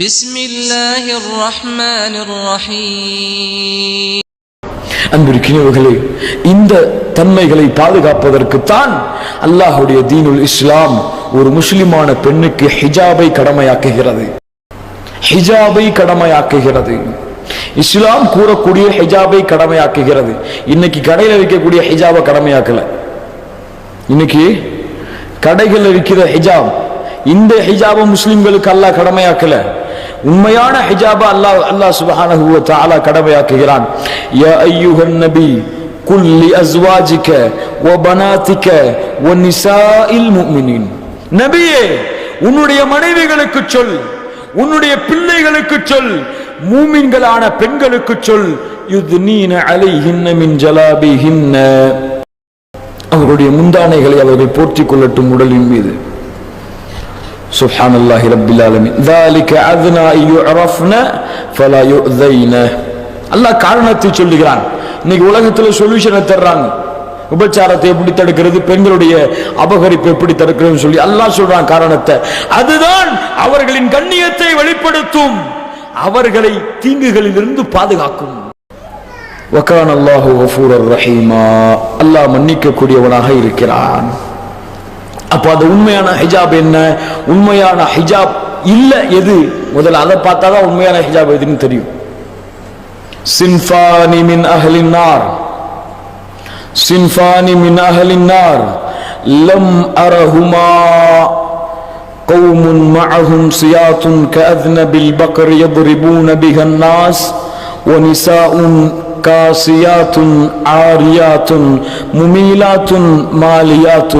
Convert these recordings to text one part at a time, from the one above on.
بسم الله الرحمن الرحيم அன்பிருக்கிறவர்களே இந்த தன்மைகளை பாதுகாப்பதற்குத்தான் அல்லாஹுடைய தீனுல் இஸ்லாம் ஒரு முஸ்லிமான பெண்ணுக்கு ஹிஜாபை கடமையாக்குகிறது ஹிஜாபை கடமையாக்குகிறது இஸ்லாம் கூறக்கூடிய ஹிஜாபை கடமையாக்குகிறது இன்னைக்கு கடையில் விற்கக்கூடிய ஹிஜாபை கடமையாக்கல இன்னைக்கு கடைகள் இருக்கிற ஹிஜாப் இந்த ஹிஜாபை முஸ்லிம்களுக்கு அல்லாஹ் கடமையாக்கல உண்மையான ஹிஜாபா அல்லாஹ் அல்லாஹ் சுபஹானஹு வ தஆலா கடமையாக்குகிறான். யா அய்யுஹன் நபி குல் லி அஸ்வாஜிக வ பனாதிக வ நிசாஇல் முஃமினீன். நபியே உன்னுடைய மனைவிகளுக்கு சொல் உன்னுடைய பிள்ளைகளுக்கு சொல் மூமின்களான பெண்களுக்கு சொல் யுத்னீன அலைஹின்ன மின் ஜலாபிஹின்ன. அவருடைய முந்தானைகளை அவர்கள் போர்த்திக் கொள்ளட்டும் உடலின் மீது. سبحان الله رب العالمين ذلك أذنى أن يعرفن فلا يؤذين அல்லாஹ் காரணத்தை சொல்லுகிறான் இன்னைக்கு உலகத்துல சொல்யூஷனை தர்றாங்க உபச்சாரத்தை எப்படி தடுக்கிறது பெண்களுடைய அபகரிப்பு எப்படி தடுக்கிறது சொல்லி அல்லாஹ் சொல்றான் காரணத்தை அதுதான் அவர்களின் கண்ணியத்தை வெளிப்படுத்தும் அவர்களை தீங்குகளிலிருந்து பாதுகாக்கும் வக்கான் அல்லாஹு கஃபூரர் ரஹீமா அல்லாஹ் மன்னிக்க கூடியவனாக இருக்கிறான் அப்போ அது உண்மையான ஹிஜாப் என்ன உண்மையான ஹிஜாப் இல்ல எது முதல்ல அதை பார்த்தாதான் உண்மையான ஹிஜாப் எதுன்னு தெரியும் சின்ஃபானி மின் அஹலின் நார் சின்ஃபானி மின் அஹலின் நார் லம் அரஹுமா قوم معهم سياط كأذنب البقر يضربون بها الناس ونساء كاسيات عاريات مميلات ماليات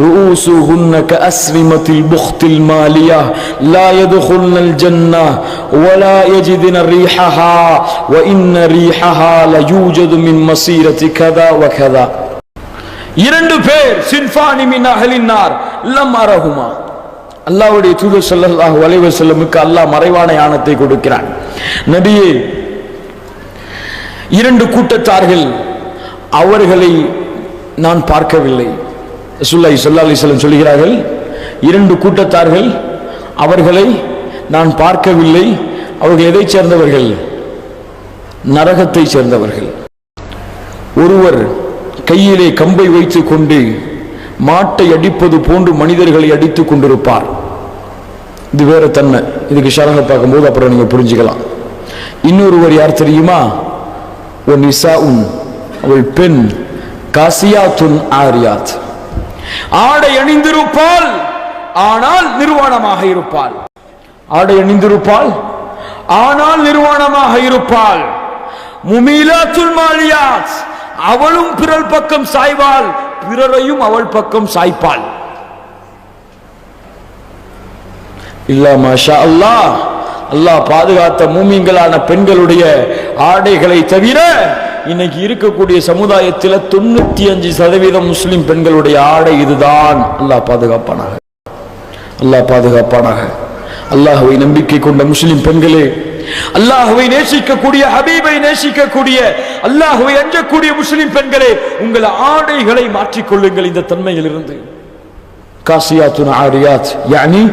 رؤوسهن كأسرمة البخت المالية لا يدخلن الجنة ولا يجدن ريحها وإن ريحها ليوجد من مسيرة كذا وكذا இரண்டு பேர் சின்ஃபானி மின் அகலினார் லம் அரஹுமா அல்லாஹ்வுடைய தூதர் ஸல்லல்லாஹு அலைஹி வஸல்லமுக்கு அல்லாஹ் மறைவான ஞானத்தை கொடுக்கிறான் நபியே இரண்டு கூட்டத்தார்கள் அவர்களை நான் பார்க்கவில்லை. சுல்லாய் சொல்லா அலிஸ்லம் சொல்கிறார்கள் இரண்டு கூட்டத்தார்கள் அவர்களை நான் பார்க்கவில்லை. அவர்கள் எதை சேர்ந்தவர்கள்? நரகத்தை சேர்ந்தவர்கள். ஒருவர் கையிலே கம்பை வைத்து கொண்டு மாட்டை அடிப்பது போன்று மனிதர்களை அடித்துக் கொண்டிருப்பார். இது வேற தன்மை. இதுக்கு ஷரக பார்க்கும்போது அப்புறம் நீங்க புரிஞ்சுக்கலாம். இன்னொருவர் யார் தெரியுமா? ஒரு நிசாஉன் அவள் பெண் காசியாத்துன் ஆரியாத் ஆடை அணிந்திருப்பாள் ஆனால் நிர்வாணமாக இருப்பாள். ஆடை அணிந்திருப்பாள் ஆனால் நிர்வாணமாக இருப்பாள். முமீலாத்துல் மாலியாத் அவளும் பிறர் பக்கம் சாய்வாள் பிறரையும் அவள் பக்கம் சாய்ப்பாள். இல்ல மாஷா அல்லாஹ் அல்லாஹ் பாதுகாத்த மூமிங்களான பெண்களுடைய ஆடைகளை தவிர இன்னைக்கு இருக்கக்கூடிய சமுதாயத்தில் தொண்ணூத்தி அஞ்சு சதவீதம் முஸ்லிம் பெண்களுடைய ஆடை இதுதான். அல்லாஹ் பாதுகாப்பானாக. அல்லாஹ் பாதுகாப்பானாக. அல்லாஹுவை நம்பிக்கை கொண்ட முஸ்லிம் பெண்களே அல்லாஹுவை நேசிக்கக்கூடிய ஹபீபை நேசிக்கக்கூடிய அல்லாஹுவை அஞ்சக்கூடிய முஸ்லிம் பெண்களே உங்கள் ஆடைகளை மாற்றிக்கொள்ளுங்கள் இந்த தன்மையிலிருந்து. காசியாத்துன் ஆரியாத் யானி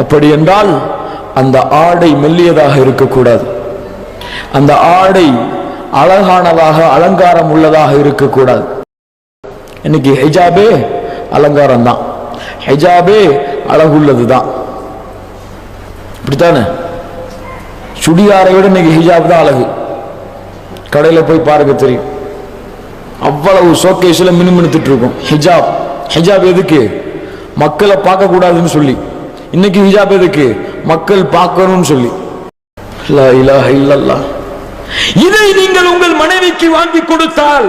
அப்படி என்றால் அந்த ஆடை மெல்லியதாக இருக்கக்கூடாது. அந்த ஆடை அழகானதாக அலங்காரம் உள்ளதாக இருக்கக்கூடாது. இன்னைக்கு ஹெஜாபே அலங்காரம் தான் ஹெஜாபே அழகுள்ளது தான் இப்படித்தானே? சுடியாரை விட இன்னைக்கு ஹிஜாப் தான் அழகு. கடையில் போய் பாருங்க தெரியும். அவ்வளவு ஷோகேஸில் மினுமினுத்துட்டு இருக்கும் ஹிஜாப். ஹிஜாப் எதுக்கு? மக்களை பார்க்கக்கூடாதுன்னு சொல்லி. இன்னைக்கு ஹிஜாப் எதுக்கு? மக்கள் பார்க்கணும்னு சொல்லி. லா இதை நீங்கள் உங்கள் மனைவிக்கு வாங்கி கொடுத்தால்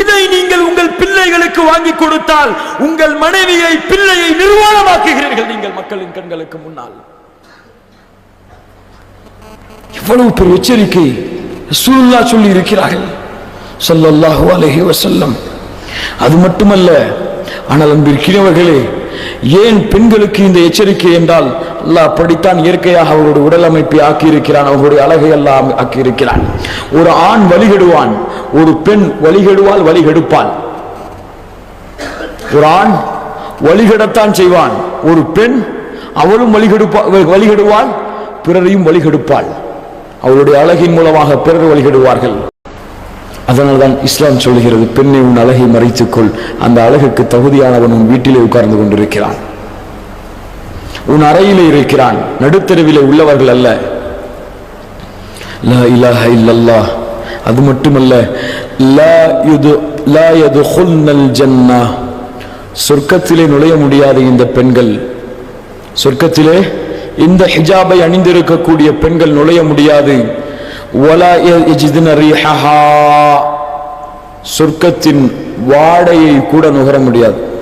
இதை நீங்கள் உங்கள் பிள்ளைகளுக்கு வாங்கி கொடுத்தால் உங்கள் மனைவியை பிள்ளையை நிர்வாணமாக்குகிறீர்கள் நீங்கள் மக்களின் கண்களுக்கு முன்னால். இவ்வளவு பெரிய எச்சரிக்கை ரசூலுல்லா சொல்லி இருக்கிறார்கள். சொல்லல்லாஹு அலஹி வசல்லம் அது மட்டுமல்ல ஆனால் அன்பிற்கிறவர்களே ஏன் பெண்களுக்கு இந்த எச்சரிக்கை என்றால் அல்லாஹ் அப்படித்தான் இயற்கையாக அவருடைய உடல் அமைப்பை ஆக்கியிருக்கிறான் அவருடைய அழகை எல்லாம் ஆக்கியிருக்கிறான். ஒரு ஆண் வழிகெடுவான் ஒரு பெண் வழிகெடுவால் வழிகெடுப்பாள் ஒரு ஆண் வழிகெடத்தான் செய்வான் ஒரு பெண் அவளும் வழிகெடுப்பா வழிகெடுவாள் பிறரையும் வழிகெடுப்பாள். அவளுடைய அழகின் மூலமாக பிறர் வழிகெடுவார்கள். அதனால்தான் இஸ்லாம் சொல்கிறது பெண்ணை உன் அழகை மறைத்துக்கொள். அந்த அழகுக்கு தகுதியானவன் உன் வீட்டிலே உட்கார்ந்து கொண்டிருக்கிறான். உன் அறையில் இருக்கிறான். நடுத்தருவிலே உள்ளவர்கள் அல்ல. லா இலாஹ இல்லல்லாஹ். அது மட்டுமல்ல லா யுது லா யதுகுல்னல் ஜன்னா. சொர்க்கத்திலே நுழைய முடியாத இந்த பெண்கள் சொர்க்கத்திலே இந்த ஹிஜாபை அணிந்திருக்கக்கூடிய பெண்கள் நுழைய முடியாது. சொர்க்கத்தின் வாடையை கூட நுகர முடியாது.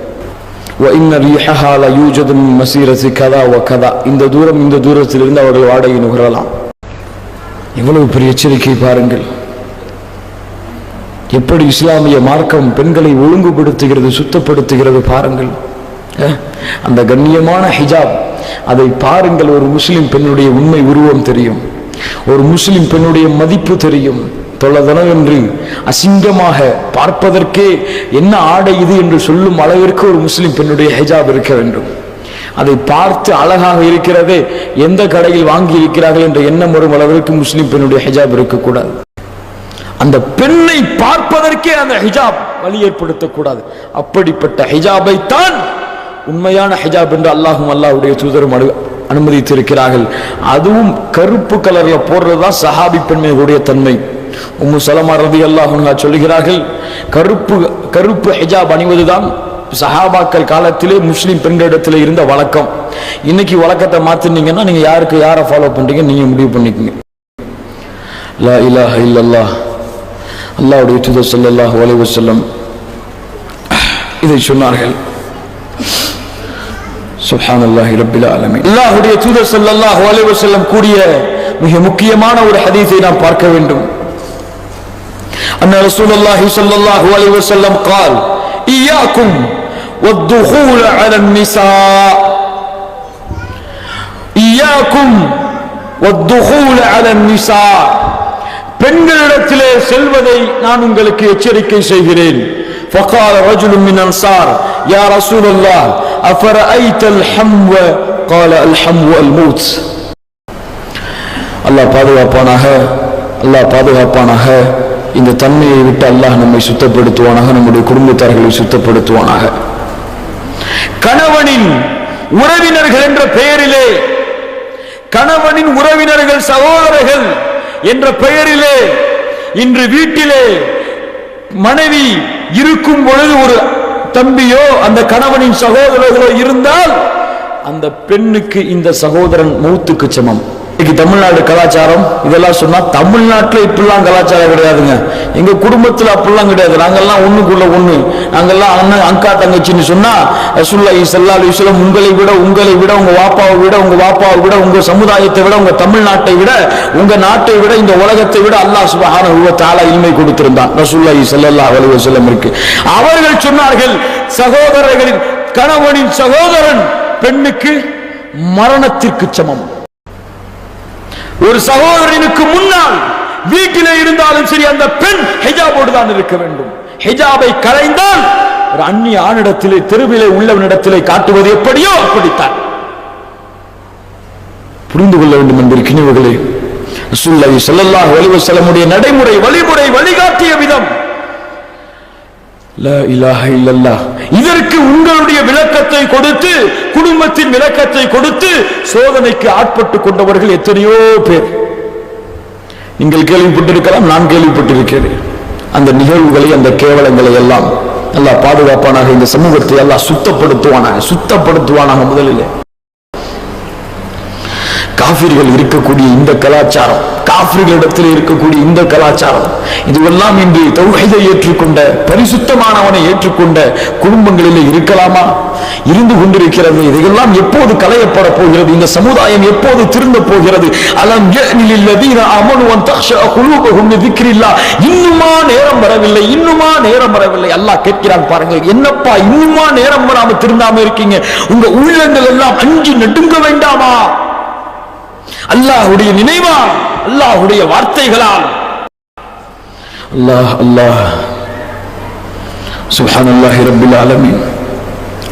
கதா இந்த தூரம் இந்த தூரத்திலிருந்து அவர்கள் வாடகை நுகரலாம். எவ்வளவு பெரிய எச்சரிக்கை பாருங்கள். எப்படி இஸ்லாமிய மார்க்கம் பெண்களை ஒழுங்குபடுத்துகிறது சுத்தப்படுத்துகிறது பாருங்கள். அந்த கண்ணியமான ஹிஜாப். அதை பாருங்கள் ஒரு முஸ்லிம் பெண்ணுடைய உண்மை உருவம் தெரியும். ஒரு முஸ்லிம் பெண்ணுடைய மதிப்பு தெரியும். தொல்லதனவென்று அசிங்கமாக பார்ப்பதற்கே என்ன ஆடை இது என்று சொல்லும் அளவிற்கு ஒரு முஸ்லிம் பெண்ணுடைய ஹிஜாப் இருக்க வேண்டும். அதை பார்த்து அழகாக இருக்கிறதே எந்த கடையில் வாங்கி இருக்கிறார்கள் என்ற எண்ணம் வரும் அளவிற்கு முஸ்லிம் பெண்ணுடைய ஹிஜாப் இருக்கக்கூடாது. அந்த பெண்ணை பார்ப்பதற்கே அந்த ஹிஜாப் வழி ஏற்படுத்தக்கூடாது. அப்படிப்பட்ட ஹிஜாபை தான் உண்மையான ஹிஜாப் என்று அல்லாஹும் அல்லாஹ்வுடைய தூதரும் அனு அனுமதித்திருக்கிறார்கள். அதுவும் கருப்பு கலர்ல போடுறதுதான் சஹாபி பெண்மையுடைய தன்மை. உம்மு சலமா ரதி அல்லாஹா சொல்லுகிறார்கள் கருப்பு கருப்பு ஹிஜாப் அணிவதுதான் சஹாபாக்கள் காலத்திலே முஸ்லீம் பெண்களிடத்தில் இருந்த வழக்கம். இன்னைக்கு வழக்கத்தை மாத்தினீங்கன்னா நீங்க யாருக்கு யாரை ஃபாலோ பண்றீங்க நீங்க முடிவு பண்ணிக்கங்க. லா இலாஹ இல்லல்லா அல்லாவுடைய தூதர் ஸல்லல்லாஹு அலைஹி செல்லம் இதை சொன்னார்கள். சுஹானல்லாஹி ரபில் ஆலமீன். அல்லாஹுடைய தூதர் ஸல்லல்லாஹு அலைஹி கூடிய மிக முக்கியமான ஒரு ஹதீஸை நாம் பார்க்க வேண்டும். أن رسول الله صلى الله عليه وسلم قال إياكم والدخول على النساء إياكم والدخول على النساء பெண்களிடத்திலே செல்வதை நான் உங்களுக்கு எச்சரிக்கை செய்கிறேன் فقال رجل من انصار يا رسول الله افرايت الحمو قال الحمو الموت அல்லாஹ் பாதுகாப்பானாக அல்லாஹ் பாதுகாப்பானாக இந்த தன்மையை விட்டு அல்லாஹ் நம்மை சுத்தப்படுத்துவானாக நம்முடைய குடும்பத்தார்களை சுத்தப்படுத்துவானாக. கணவனின் உறவினர்கள் என்ற பெயரிலே கணவனின் உறவினர்கள் சகோதரர்கள் என்ற பெயரிலே இன்று வீட்டிலே மனைவி இருக்கும் பொழுது ஒரு தம்பியோ அந்த கணவனின் சகோதரர்களோ இருந்தால் அந்த பெண்ணுக்கு இந்த சகோதரன் மூத்துக்கு சமம். இன்னைக்கு தமிழ்நாடு கலாச்சாரம் இதெல்லாம் சொன்னா தமிழ்நாட்டுல இப்படிலாம் கலாச்சாரம் கிடையாதுங்க. எங்க குடும்பத்துல அப்படிலாம் கிடையாது. நாங்கெல்லாம் ஒண்ணுக்குள்ள ஒண்ணு. நாங்கெல்லாம் அண்ணன் அங்கா தங்கச்சின்னு சொன்னா ரசுல்லா ஸல்லல்லாஹு அலைஹி உங்களை விட உங்களை விட உங்க வாப்பாவை விட உங்க வாப்பாவை விட உங்க சமுதாயத்தை விட உங்க தமிழ்நாட்டை விட உங்க நாட்டை விட இந்த உலகத்தை விட அல்லாஹ் சுபஹான வ தஆலா இல்மை கொடுத்திருந்தான். ரசுல்லா ஸல்லல்லாஹு அலைஹி வஸல்லம் இருக்கு. அவர்கள் சொன்னார்கள் சகோதரர்களின் கணவனின் சகோதரன் பெண்ணுக்கு மரணத்திற்கு சமம். ஒரு சகோதரனுக்கு முன்னால் வீட்டிலே இருந்தாலும் சரி அந்த பெண் ஹிஜாபோடு தான் இருக்க வேண்டும். ஹிஜாபை கரைந்தால் ஒரு அந்நிய ஆணிடத்திலே தெருவிலே உள்ளவனிடத்திலே காட்டுவது எப்படியோ அப்படித்தான். புரிந்து கொள்ள வேண்டும் என்பதற்கினவர்களே ரசூலுல்லாஹி ஸல்லல்லாஹு அலைஹி வஸல்லமுடைய நடைமுறை வழிமுறை வழிகாட்டிய விதம் இதற்கு உங்களுடைய விளக்கத்தை கொடுத்து குடும்பத்தின் விளக்கத்தை கொடுத்து சோதனைக்கு ஆட்பட்டு கொண்டவர்கள் எத்தனையோ பேர். நீங்கள் கேள்விப்பட்டிருக்கலாம் நான் கேள்விப்பட்டிருக்கிறேன். அந்த நிகழ்வுகளை அந்த கேவலங்களை எல்லாம் நல்லா பாதுகாப்பானாக இந்த சமூகத்தை எல்லாம் சுத்தப்படுத்துவானாக சுத்தப்படுத்துவானாக முதலிலே. காபிர்கள் இருக்கக்கூடிய இந்த கலாச்சாரம் காபிர்களிடத்தில் இருக்கக்கூடிய இந்த கலாச்சாரம் இதுவெல்லாம் இன்று தௌஹீதை ஏற்றுக்கொண்ட பரிசுத்தமானவனை ஏற்றுக்கொண்ட குடும்பங்களில் இருக்கலாமா? இருந்து கொண்டிருக்கிறது. இதையெல்லாம் எப்போது களையப்பட போகிறது? இந்த சமுதாயம் எப்போது திருந்த போகிறது? அலம் இன்னுமா நேரம் வரவில்லை இன்னுமா நேரம் வரவில்லை. அல்லாஹ் கேட்கிறான் பாருங்க என்னப்பா இன்னுமா நேரம் வராம திருந்தாம இருக்கீங்க? உங்க உள்ளங்கள் எல்லாம் அஞ்சு நெடுங்க வேண்டாமா? அல்லாஹ்வுடைய நினைவா அல்லாஹ்வுடைய வார்த்தைகளால். அல்லாஹ் அல்லாஹ். சுப்ஹானல்லாஹி ரப்பில் ஆலமீன்.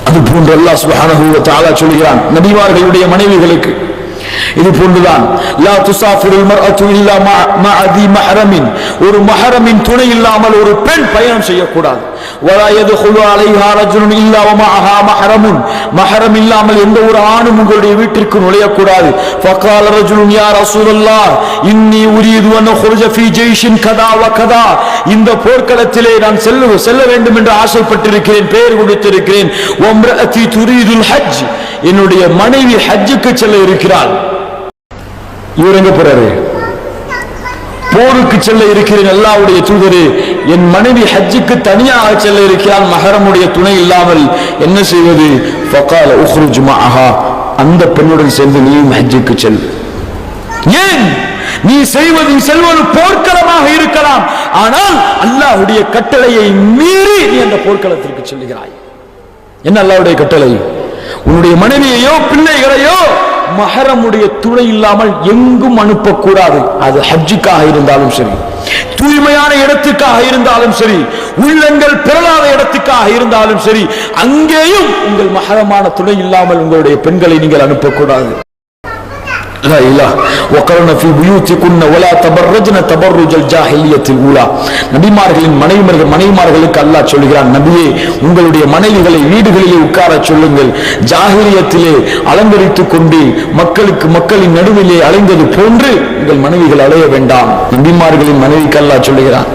அது போன்று அல்லாஹ் சுப்ஹானஹு தாலா சொல்கிறான் நபிமார்களுடைய மனைவிகளுக்கு. இது போன்றுதான் லா துசாஃபிருல் மர்அத்து இல்லா மஅ- மஹரமின். ஒரு மஹரமின் துணை இல்லாமல் ஒரு பெண் பயணம் செய்யக்கூடாது. ولا يدخل عليها رجل الا ومعها محرم. محرم இல்லாமல் எந்த ஒரு ஆணும் உங்களுடைய வீட்டிற்கு நுழைய கூடாது فقال رجل يا رسول الله اني اريد ان اخرج في جيش كذا وكذا. இந்த போர்க்களத்திலே நான் செல்ல செல்ல வேண்டும் என்று ஆசைப்பட்டிருக்கிறேன் பெயர் கொடுத்திருக்கிறேன். وامرأتي تريد الحج. என்னுடைய மனைவி ஹஜ்ஜுக்கு செல்ல இருக்கிறாள். இவர் எங்க போறாரு? போருக்கு செல்ல இருக்கிறேன் அல்லாவுடைய தூதரே. என் மனைவி ஹஜ்ஜுக்கு தனியாக செல்ல இருக்கிறான் மகரமுடைய துணை இல்லாமல் என்ன செய்வது? ஃபகால உஹ்ருஜுமா ஆஹா அந்த பெண்ணுடன் சேர்ந்து நீயும் ஹஜ்ஜுக்கு செல். ஏன்? நீ செய்வது செல்வது போர்க்களமாக இருக்கலாம். ஆனால் அல்லாஹுடைய கட்டளையை மீறி நீ அந்த போர்க்களத்திற்கு செல்கிறாய். என்ன அல்லாவுடைய கட்டளை? உன்னுடைய மனைவியையோ பிள்ளைகளையோ மகரமுடைய துணை இல்லாமல் எங்கும் அனுப்பக்கூடாது. அது ஹஜ்ஜுக்காக இருந்தாலும் சரி தூய்மையான இடத்துக்காக இருந்தாலும் சரி உள்ளங்கள் பிறலாத இடத்துக்காக இருந்தாலும் சரி அங்கேயும் உங்கள் மகரமான துணை இல்லாமல் உங்களுடைய பெண்களை நீங்கள் அனுப்பக்கூடாது. لا إله وقرن في بيوتكن ولا تبرجن تبرج الجاهلية الأولى நபிமார்களின் மனைவிமார்கள் மனைவிமார்களுக்கு அல்லாஹ் சொல்கிறான் நபியே உங்களுடைய மனைவிகளை வீடுகளிலே உட்கார சொல்லுங்கள் ஜாகிலியத்திலே அலங்கரித்துக் கொண்டு மக்களுக்கு மக்களின் நடுவிலே அலைந்தது போன்று உங்கள் மனைவிகள் அலைய வேண்டாம் நபிமார்களின் மனைவிக்கு அல்லாஹ் சொல்லுகிறான்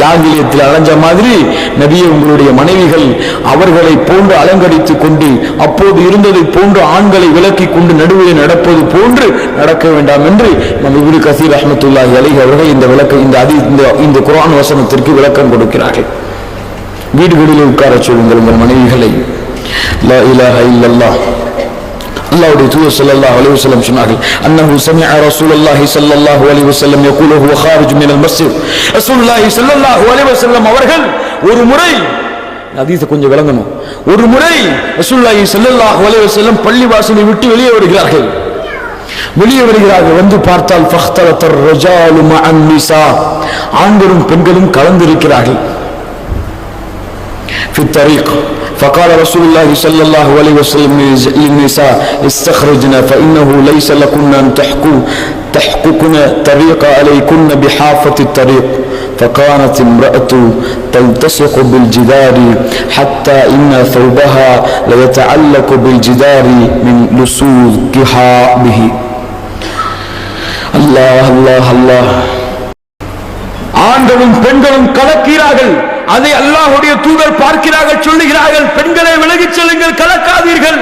ஜாங்கிலியத்தில் அலைஞ்ச மாதிரி நபிய உங்களுடைய மனைவிகள் அவர்களை போன்று அலங்கரித்துக் கொண்டு அப்போது இருந்ததை போன்று ஆண்களை விலக்கி கொண்டு நடுவே நடப்பது போன்று நடக்க வேண்டாம் என்று நம் இப்னு கசீர் அஹமத்துல்லாஹி அலைஹி அவர்கள் இந்த விளக்க இந்த அதி இந்த இந்த குரான் வசனத்திற்கு விளக்கம் கொடுக்கிறார்கள். வீடுகளிலே உட்கார சொல்லுங்கள் உங்கள் மனைவிகளை. லா இலாஹ இல்லல்லாஹ். அல்லாவுடைய தூதர் சல்லா அலி வசலம் சொன்னார்கள் அன்னஹு சமிஅ ரசூலுல்லாஹி ஸல்லல்லாஹு அலைஹி வஸல்லம் யகூலு ஹுவ ஹாரிஜ் மினல் மஸ்ஜித். ரசூலுல்லாஹி ஸல்லல்லாஹு அவர்கள் ஒரு முறை ஹதீஸை கொஞ்சம் விளங்கணும். ஒரு முறை ரசூலுல்லாஹி ஸல்லல்லாஹு அலைஹி வஸல்லம் பள்ளிவாசலை விட்டு வெளியே வருகிறார்கள். வெளியே வருகிறார்கள் வந்து பார்த்தால் ஃபஹ்தலத்தர் ரஜாலு மஅன் ஆண்களும் பெண்களும் கலந்திருக்கிறார்கள். في الطريق فقال رسول الله صلى الله عليه وسلم للنساء استخرجنا فإنه ليس لكن أن تحكوا تحققن طريق عليكن بحافة الطريق فكانت امرأة تلتصق بالجدار حتى إن ثوبها ليتعلق بالجدار من لصوقها به الله الله الله ஆண்களும் பெண்களும் கலக்கிறார்கள் அதை அல்லாஹுடைய தூதர் பார்க்கிறார்கள் சொல்லுகிறார்கள் பெண்களை விலகிச் செல்லுங்கள் கலக்காதீர்கள்.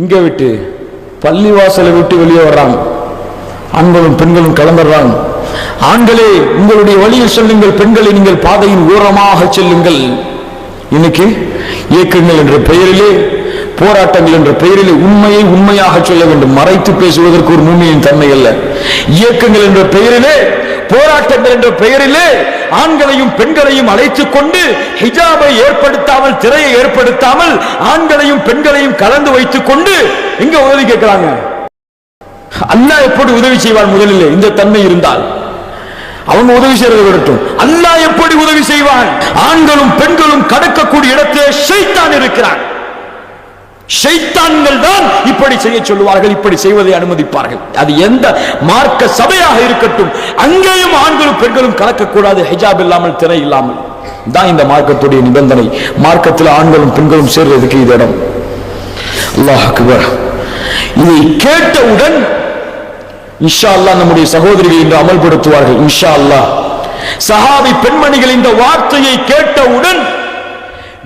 இங்க விட்டு பள்ளிவாசலை விட்டு வெளியே வர்றாங்க ஆண்களும் பெண்களும் கலந்துடுறாங்க ஆண்களே உங்களுடைய வழியில் செல்லுங்கள் பெண்களை நீங்கள் பாதையின் ஓரமாக செல்லுங்கள். இன்னைக்கு இயக்கங்கள் என்ற பெயரிலே போராட்டங்கள் என்ற பெயரிலே உண்மையை உண்மையாக சொல்ல வேண்டும். மறைத்து பேசுவதற்கு ஒரு மூமியின் தன்மை அல்ல. இயக்கங்கள் என்ற பெயரிலே போராட்டங்கள் என்ற பெயரிலே ஆண்களையும் பெண்களையும் அழைத்துக் கொண்டு ஹிஜாபை ஏற்படுத்தாமல் திரையை ஏற்படுத்தாமல் ஆண்களையும் பெண்களையும் கலந்து வைத்துக் கொண்டு எங்க உதவி கேட்கிறாங்க. அல்லாஹ் எப்படி உதவி செய்வான் முதலில்? இந்த தன்மை இருந்தால். அவங்க உதவி செய்யறது விடட்டும். அல்லாஹ் எப்படி உதவி செய்வான்? ஆண்களும் பெண்களும் கடக்கக்கூடிய இடத்திலே ஷைத்தான் இருக்கிறான். ஷைத்தான்கள் தான் இப்படி செய்ய சொல்லுவார்கள் இப்படி செய்வதை அனுமதிப்பார்கள். அது எந்த மார்க்க சபையாக இருக்கட்டும் அங்கேயும் ஆண்களும் பெண்களும் கலக்கக்கூடாது ஹிஜாப் இல்லாமல் திரை இல்லாமல். தான் இந்த மார்க்கத்துடைய நிபந்தனை. மார்க்கத்தில் ஆண்களும் பெண்களும் சேர்றதுக்கு இது இடம். அல்லாஹ் அக்பர். இதை கேட்டவுடன் இன்ஷா அல்லா நம்முடைய சகோதரிகள் இன்று அமல்படுத்துவார்கள் இன்ஷா அல்லாஹ் சஹாபி பெண்மணிகள் இந்த வார்த்தையை கேட்டவுடன்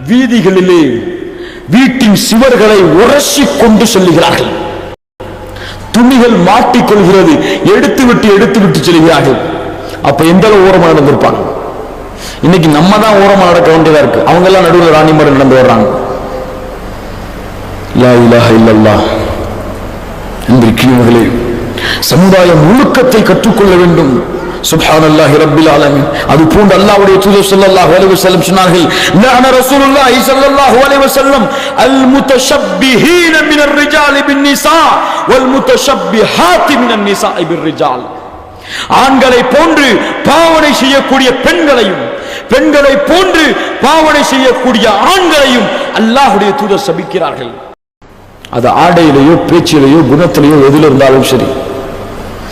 வீதிகளிலே வீட்டின் சுவர்களை உரசி கொண்டு செல்லுகிறார்கள். துணிகள் மாட்டிக்கொள்கிறது. எடுத்து விட்டு எடுத்து விட்டு செல்கிறார்கள். அப்ப எந்த அளவு ஓரமா நடந்திருப்பாங்க? இன்னைக்கு நம்ம தான் ஓரமா நடக்க வேண்டியதா இருக்கு. அவங்க எல்லாம் நடுவில் ராணிமரம் நடந்து வர்றாங்க. லா இலாஹ இல்லல்லாஹ். அன்பிற்கியவர்களே சமுதாயம் ஒழுக்கத்தை கற்றுக்கொள்ள வேண்டும். சுப்ஹானல்லாஹி ரப்பில் ஆலமீன். அது போன்று அல்லாஹ்வுடைய தூதர் ஸல்லல்லாஹு அலைஹி வஸல்லம் சொன்னார்கள் லஅன ரசூலுல்லாஹி ஸல்லல்லாஹு அலைஹி வஸல்லம் அல் முத்தஷப்பிஹீன மினர் ரிஜாலி பின் நிசா வல் முத்தஷப்பிஹாத்தி மினன் நிசாஇ பிர் ரிஜால். ஆண்களை போன்று பாவனை செய்யக்கூடிய பெண்களையும் பெண்களை போன்று பாவனை செய்யக்கூடிய ஆண்களையும் அல்லாஹ்வுடைய தூதர் சபிக்கிறார்கள். அது ஆடையிலேயோ பேச்சிலேயோ குணத்திலேயோ எதில் இருந்தாலும் சரி.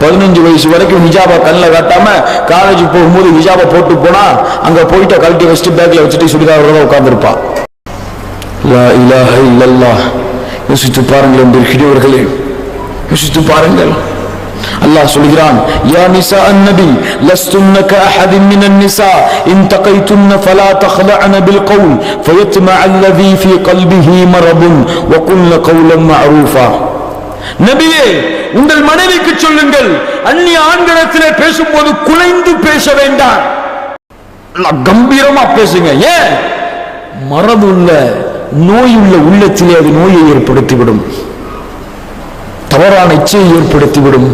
பதினஞ்சு வயசு வரைக்கும் ஹிஜாபை கண்ணில் காட்டாமல் காலேஜ் போகும்போது ஹிஜாபை போட்டு போனால் அங்கே போயிட்டு கழட்டி வச்சுட்டு பேக்கில் வச்சுட்டு சுடிதாரோட உட்காந்துருப்பான் இலாஹ இல்லல்லா யோசித்து பாருங்கள் என்று இருக்கிறவர்களே யோசித்து பாருங்கள். அல்லாஹ் சொல்கிறான் யா நிசா அன்னபி லஸ்துன்ன கஹதின் மினன் நிசா இன் தகைதுன்ன ஃபலா தخلعن بالقول فيطمع الذي في قلبه مرض வகுல்ல قولا معروفا நபியே உங்கள் மனைவிக்கு சொல்லுங்கள். அந்நிய ஆண்களத்தில் பேசும்போது குலைந்து பேச வேண்டாம். கம்பீரமா பேசுங்க. ஏன்? மரபுள்ள நோயுள்ள உள்ளத்திலே அது நோயை ஏற்படுத்திவிடும். தவறான இச்சையை ஏற்படுத்திவிடும்.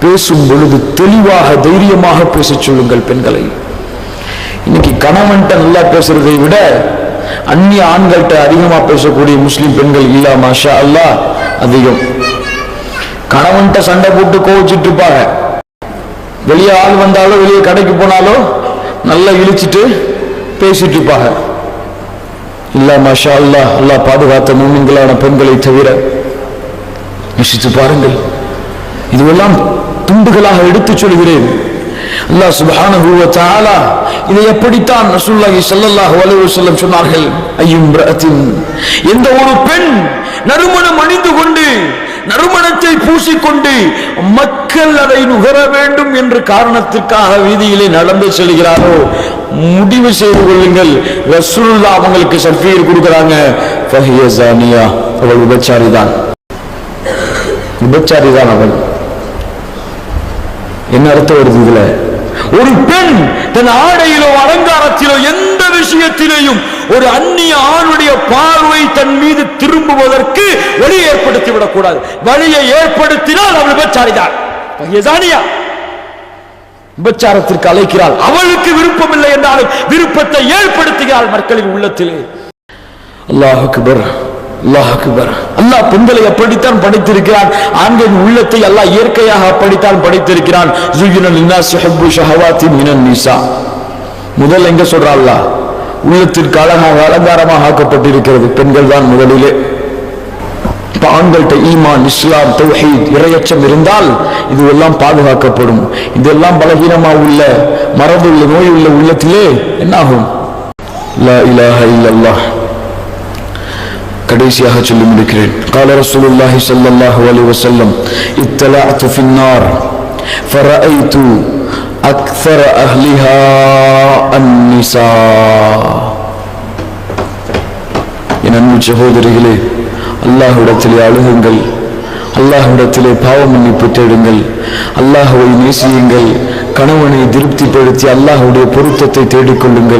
பேசும் பொழுது தெளிவாக தைரியமாக பேச சொல்லுங்கள் பெண்களை. இன்னைக்கு கணவன்கிட்ட நல்லா பேசுறதை விட அந்நிய ஆண்கள்கிட்ட அதிகமா பேசக்கூடிய முஸ்லிம் பெண்கள் இல்ல மாஷா அல்லாஹ் அதிகம். கணவன்கிட்ட சண்டை போட்டு கோவிச்சிட்டு இருப்பாங்க வெளியே ஆள் வந்தாலோ வெளியே கடைக்கு போனாலோ நல்லா இழிச்சிட்டு பேசிட்டு இருப்பாங்க இல்ல மஷா அல்லா அல்லா பாதுகாத்த மூமிங்களான பெண்களை தவிர நிஷித்து பாருங்கள். இதுவெல்லாம் துண்டுகளாக எடுத்துச் சொல்கிறேன். அல்லா சுபான வ இதை எப்படித்தான் ரசூல்லாஹி சல்லல்லாஹு அலைஹி வஸல்லம் சொன்னார்கள்? ஐயும் ரஅத்தின் எந்த ஒரு பெண் நறுமணம் அணிந்து கொண்டு நறுமணத்தை பூசிக்கொண்டு மக்கள் அதை நுகர வேண்டும் என்ற காரணத்திற்காக வீதியிலே நடந்து செல்கிறாரோ முடிவு செய்து கொள்ளுங்கள். ரசூல்லா அவங்களுக்கு சர்டிஃபிகேட் கொடுக்கிறாங்க. அவள் உபச்சாரி தான் விபச்சாரி தான் அவள். என்ன அர்த்தம் வருது இதுல? ஒரு பெண் தன் ஆடையிலோ அலங்காரத்திலோ எந்த விஷயத்திலேயும் ஒரு அந்நிய ஆணுடைய பார்வை தன் மீது திரும்புவதற்கு வழி ஏற்படுத்தி விடக்கூடாது வழியை ஏற்படுத்தினால் அவள் விபச்சாரிதான். பையசானியா விபச்சாரத்திற்கு அழைக்கிறாள். அவளுக்கு விருப்பம் இல்லை என்றாலும் விருப்பத்தை ஏற்படுத்துகிறாள் மக்களின் உள்ளத்திலே. அல்லாஹ் அக்பர் அல்லாஹ் அக்பர். அல்லாஹ் பெண்களை அப்படித்தான் படைத்திருக்கிறான். ஆண்களின் உள்ளத்தை அல்லாஹ் இயற்கையாக அப்படித்தான் படைத்திருக்கிறான். முதல் எங்க சொல்றா அல்லாஹ்? உள்ளத்திற்கு அழகாக அலங்காரமாக ஆக்கப்பட்டிருக்கிறது பெண்கள் தான் முதலிலே இப்ப ஆண்கள்ட்ட ஈமான் இஸ்லாம் தௌஹீத் இரையச்சம் இருந்தால் இதுவெல்லாம் பாதுகாக்கப்படும் இதெல்லாம் பலகீனமா உள்ள மரபு உள்ள நோய் உள்ள உள்ளத்திலே என்னாகும் லா இலாஹ இல்லல்லாஹ் கடைசியாக சொல்லி முடிக்கிறேன் قال رسول الله صلى الله عليه وسلم اطلعت في النار فرأيت أكثر أهلها النساء என் அன்பு சகோதரிகளே அல்லாஹ்விடத்திலே அழுகுங்கள் அல்லாஹ்விடத்திலே பாவ மன்னிப்பு தேடுங்கள் அல்லாஹ்வை நேசியுங்கள் கணவனை திருப்திப்படுத்தி அல்லாஹ்வுடைய பொருத்தத்தை தேடிக்கொள்ளுங்கள்